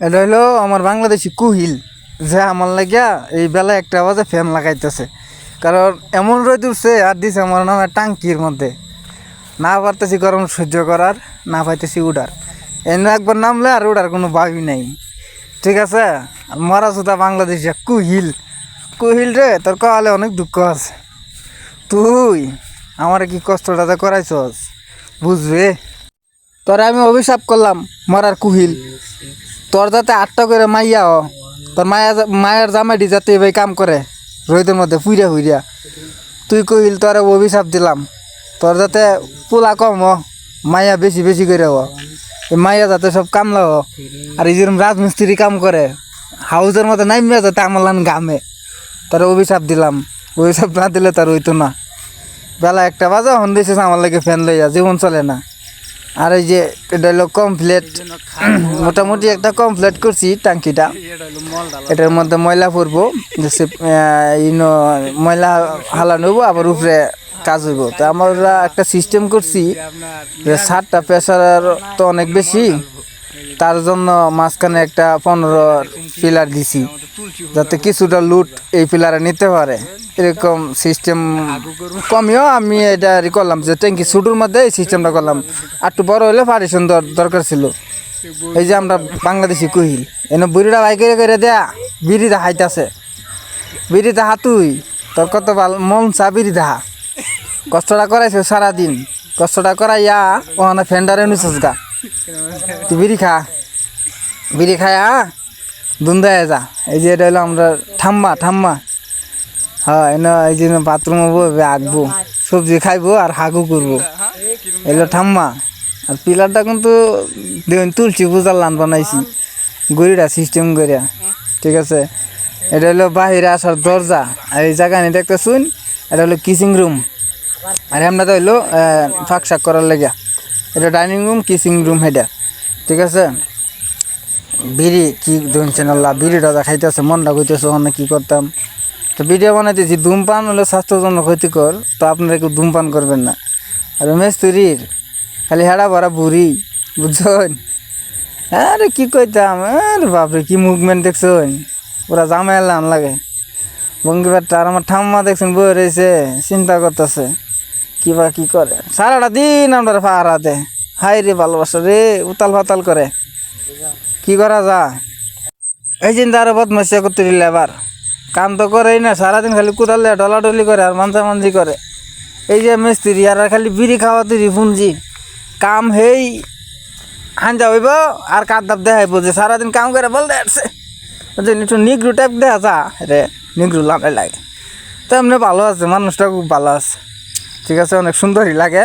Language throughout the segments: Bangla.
এটা হলো আমার বাংলাদেশি কুহিল, যে আমার লাগিয়া এই বেলা একটা বাজে ফ্যান লাগাইতেছে। কারণ এমন রোদ উঠছে, আর দিছে আমার নামে টাঙ্কির মধ্যে। না পারতেছি গরম সহ্য করার, না পাইতেছি উডার। এনে একবার নামলে আর উডার কোনো ভাবি নাই। ঠিক আছে? মরা সুতা বাংলাদেশি কুহিল। কুহিল রে, তোর কলে অনেক দুঃখ আছে। তুই আমার কি কষ্টটা করাইছস? বুঝবে তোরা আমি অভিশাপ করলাম মরার কুহিল। তোর যাতে আটটা করে মাইয়া হ, তোর মায়া মায়ের জামাইটি যাতে এভাবে কাম করে রোহিতের মধ্যে ফুইরা ফুইরা। তুই কহিল, তোর অভিশাপ দিলাম। তোর যাতে পোলা কম হ মাইয়া বেশি বেশি করে হ। মাইয়া যাতে সব কামলা হ। আর এই যেরকম রাজমিস্ত্রি কাম করে হাউসের মধ্যে নামিয়া যাতে আমার লান গামে তোর অভিশাপ দিলাম। অভিশাপ না দিলে তার হইতো না। বেলা একটা বাজে হন দিয়েছিস আমার লাগে ফ্যান লইয়া, জীবন চলে না। আর এই যে এটা হলো কমপ্লিট মোটামুটি একটা কমপ্লিট করছি টাঙ্কিটা এটার মধ্যে ময়লা পড়ব যে ইনো, ময়লা হালা নেব আবার উপরে কাজ হইব। তো আমরা একটা সিস্টেম করছি যে সাতটা প্রেশার তো অনেক বেশি। তার জন্য মাঝখানে একটা পনেরো পিলার দিছি, যাতে কিছুটা লুট এই পিলারে নিতে পারে। এরকম সিস্টেম কমিও আমি এটা করলাম যে ট্যাঙ্কি শুটুর মধ্যে এই সিস্টেমটা করলাম। একটু বড় হলে পারিশন দরকার ছিল। এই যে আমরা বাংলাদেশি কহিল, এনে বুড়িটা ভাই করে দেয়া বিড়ি দেখাইতেছে বিড়ি দেখা তুই তোর কত ভালো, মন চা বিড়ি দেখা কষ্টটা করাইছে সারাদিন। কষ্টটা করাইয়া ওখানে ফেন্ডারে নিছিস গা। তুই বিড়ি খা। বিড়ি খায়া দুন্দায় যা। এই যে এটা হলো আমরা ঠাম্মা ঠাম্মা। হ্যাঁ এনে এই যে বাথরুম হব আঁকবো। সবজি খাইবো আর হাগু করব। এগুলো ঠাম্মা। আর পিলারটা কিন্তু দেখুন তুলছি বুঝার লান বানাইছি। গড়িটা সিস্টেম করিয়া ঠিক আছে? এটা হলো বাহিরে আসার দরজা। আর এই জায়গা নিয়ে দেখতে শুন এটা হলো কিচিং রুম আর আমরা তো হইল ফাঁক শাক করার লেগে এটা ডাইনিং রুম কিচিং রুম এটা। ঠিক আছে? বিড়ি কি ধরছেন আল্লাহ? বিড়িটা খাইতেছে মনটা কইতেছে ওখানে কি করতাম? তো ভিডিও বানাইতেছি, ধূমপান হলো স্বাস্থ্যের ক্ষতিকর, তো আপনারা কেউ ধূমপান করবেন না। আর মেস্তুরির, খালি হেড়া ভরা বুড়ি, বুঝছেন? আরে কি কইতাম? আরে বাপরে, কি মুভমেন্ট দেখছেন? পুরা জামা এলাম লাগে। বঙ্গিবারটা আর আমার ঠাম্মা দেখছেন বই রয়েছে চিন্তা করতেছে, কি বা কি করে? সারাটা দিন আমরা পাহারাতে হাই রে ভালোবাসা রে, উতাল ফাতাল করে। কি করা যা এই চিন্তা আরও বদমাসিয়া করতে দিলে এবার কাম তো করেই না, সারাদিন খালি কোদাল ডলাডলি করে আর মানসা মানজি করে। এই যে মিস্ত্রি, আর খালি বিড়ি খাওয়া তুই ফুঞ্জি কাম হেই হাঞ্জা হইব আর কার দাব দেখাইব যে সারাদিন কাম করে বল যে একটু নিগ্রু টাইপ দেখা যা। রে নিগ্রু লাগাই লাগে। তো এমনি ভালো আছে মানুষটা খুব ভালো আছে। ঠিক আছে, অনেক সুন্দরই লাগে।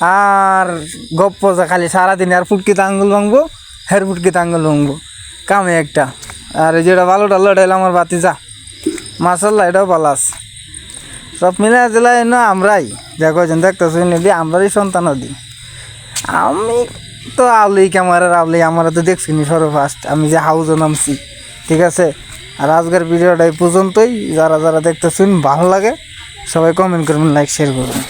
আর গপ্প খালি সারাদিন আর ফুটকিতে আঙ্গুল ভাঙবো, হের ফুটকিতে আঙ্গুল ভাঙবো। কামে একটা। আর যেটা ভালো টালো এটা আমার বাতি যা মাসাল্লাহ এটাও আছে সব মিলে জেলায় না আমরাই। যা কয়েছেন দেখতেছি নিবি আমরাই সন্তান দিই আমি তো আউলি ক্যামেরার আউলি আমরা তো দেখছি নি সর্ব ফার্স্ট আমি যে হাউজে নামছি, ঠিক আছে? আর আজকের ভিডিওটা এই পর্যন্তই। যারা যারা দেখতেছেন, ভালো লাগে, সবাই কমেন্ট করবেন লাইক শেয়ার করবেন।